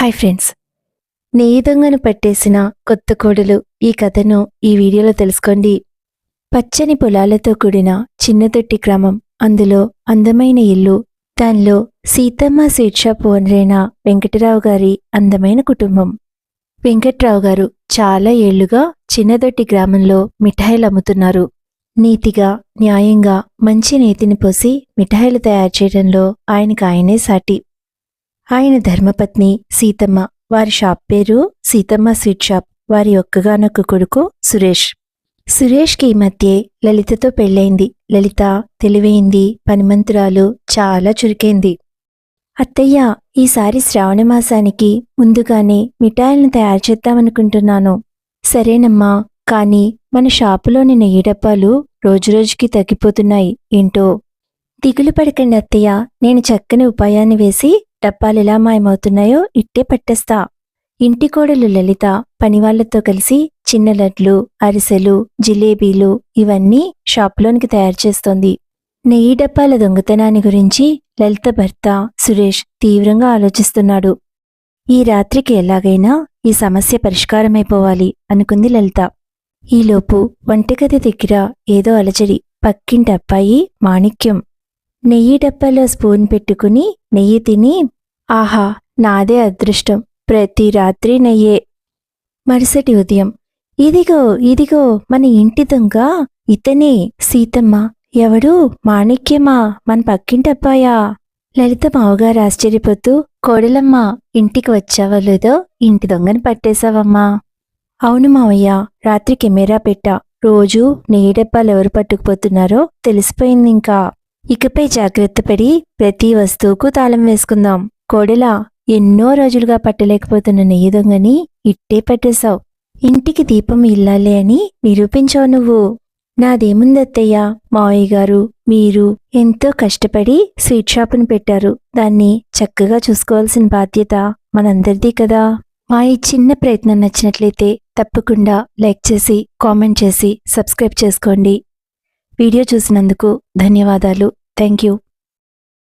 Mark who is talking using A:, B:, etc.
A: Hi friends నెయ్యి దొంగను పట్టేసిన కొత్త కోడలు ఈ కథను ఈ వీడియోలో తెలుసుకోండి. పచ్చని పొలాలతో కూడిన చిన్నతొట్టి గ్రామం. అందులో అందమైన ఇల్లు. దానిలో సీతమ్మ స్వీట్ షాప్ ఓనరైన వెంకటరావు గారి అందమైన కుటుంబం. వెంకట్రావు గారు చాలా ఏళ్ళుగా చిన్నదొట్టి గ్రామంలో మిఠాయిలు అమ్ముతున్నారు. నీతిగా న్యాయంగా మంచి నేతిని పోసి మిఠాయిలు తయారు చేయడంలో ఆయనకు ఆయనే సాటి. ఆయన ధర్మపత్ని సీతమ్మ. వారి షాప్ పేరు సీతమ్మ స్వీట్ షాప్. వారి ఒక్కగానొక్క కొడుకు సురేష్. సురేష్కి ఈ మధ్యే లలితతో పెళ్ళైంది లలిత తెలివైంది పనిమంతురాలు చాలా చురుకైంది. అత్తయ్య ఈసారి శ్రావణ మాసానికి ముందుగానే మిఠాయిలను తయారు చేద్దామనుకుంటున్నాను. సరేనమ్మా కానీ మన షాపులోని నెయ్యి డబ్బాలు రోజురోజుకి తగ్గిపోతున్నాయి. ఏంటో? దిగులు పడకండి అత్తయ్య. నేను చక్కని ఉపాయాన్ని వేసి డబ్బాలెలా మాయమవుతున్నాయో ఇట్టే పట్టేస్తా. ఇంటి కోడలు లలిత పనివాళ్ళతో కలిసి చిన్న లడ్లు అరిసెలు జిలేబీలు ఇవన్నీ షాప్లోనికి తయారు చేస్తోంది. నెయ్యి డబ్బాల దొంగతనాన్ని గురించి లలిత భర్త సురేష్ తీవ్రంగా ఆలోచిస్తున్నాడు. ఈ రాత్రికి ఎలాగైనా ఈ సమస్య పరిష్కారమైపోవాలి అనుకుంది లలిత. ఈలోపు వంటగది దగ్గర ఏదో అలజడి పక్కింటి అబ్బాయి మాణిక్యం. నెయ్యి డబ్బాలో స్పూన్ పెట్టుకుని నెయ్యి తిని ఆహా నాదే అదృష్టం. ప్రతి రాత్రి నెయ్యే. మరుసటి ఉదయం. ఇదిగో ఇదిగో మన ఇంటి దొంగ ఇతనే. సీతమ్మ ఎవడు? మాణిక్యమా? మన పక్కింటబ్బాయా? లలిత మావగారు ఆశ్చర్యపోతూ కోడలమ్మ ఇంటికి వచ్చావా లేదో ఇంటి దొంగని పట్టేశావమ్మా. అవును మావయ్య రాత్రి కెమెరా పెట్టా. రోజూ నెయ్యి డబ్బాలు ఎవరు పట్టుకుపోతున్నారో తెలిసిపోయింది ఇంకా ఇకపై జాగ్రత్త పడి ప్రతి వస్తువుకు తాళం వేసుకుందాం. కోడలా ఎన్నో రోజులుగా పట్టలేకపోతున్న నెయ్యి దొంగని ఇట్టే పట్టేశావు. ఇంటికి దీపం ఇల్లాలే అని నిరూపించావు నువ్వు. నాదేముందత్తయ్య? మావయ్య గారు మీరు ఎంతో కష్టపడి స్వీట్ షాపును పెట్టారు. దాన్ని చక్కగా చూసుకోవాల్సిన బాధ్యత మనందరిది కదా. మా ఈ చిన్న ప్రయత్నం నచ్చినట్లయితే తప్పకుండా లైక్ చేసి కామెంట్ చేసి సబ్స్క్రైబ్ చేసుకోండి. వీడియో చూసినందుకు ధన్యవాదాలు. Thank you.